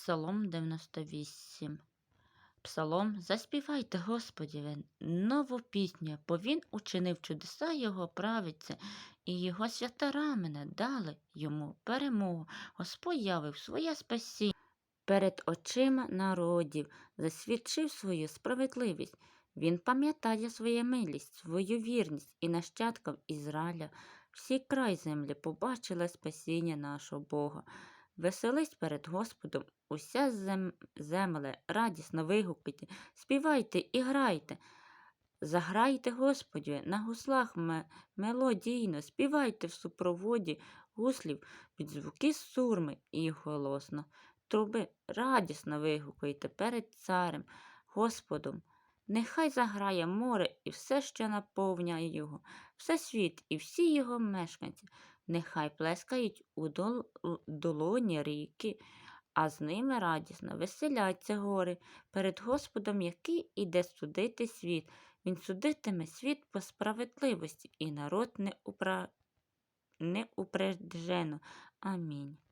Псалом 98. Псалом Заспівайте Господіві нову пісню, бо Він учинив чудеса Його правиться, і Його свята рамена дали йому перемогу. Господь явив своє спасіння перед очима народів, засвідчив свою справедливість. Він пам'ятає свою милість, свою вірність і нащадкам Ізраїля. Всі край землі побачили спасіння нашого Бога. Веселись перед Господом уся зем... земле, радісно вигукайте, співайте і грайте. Заграйте Господі на гуслах ме... мелодійно, співайте в супроводі гуслів під звуки сурми і голосно. Труби радісно вигукайте перед царем, Господом. Нехай заграє море і все, що наповняє його, все світ і всі його мешканці, нехай плескають у дол- долоні ріки, а з ними радісно веселяться гори перед Господом, який іде судити світ. Він судитиме світ по справедливості, і народ не, упра... Амінь.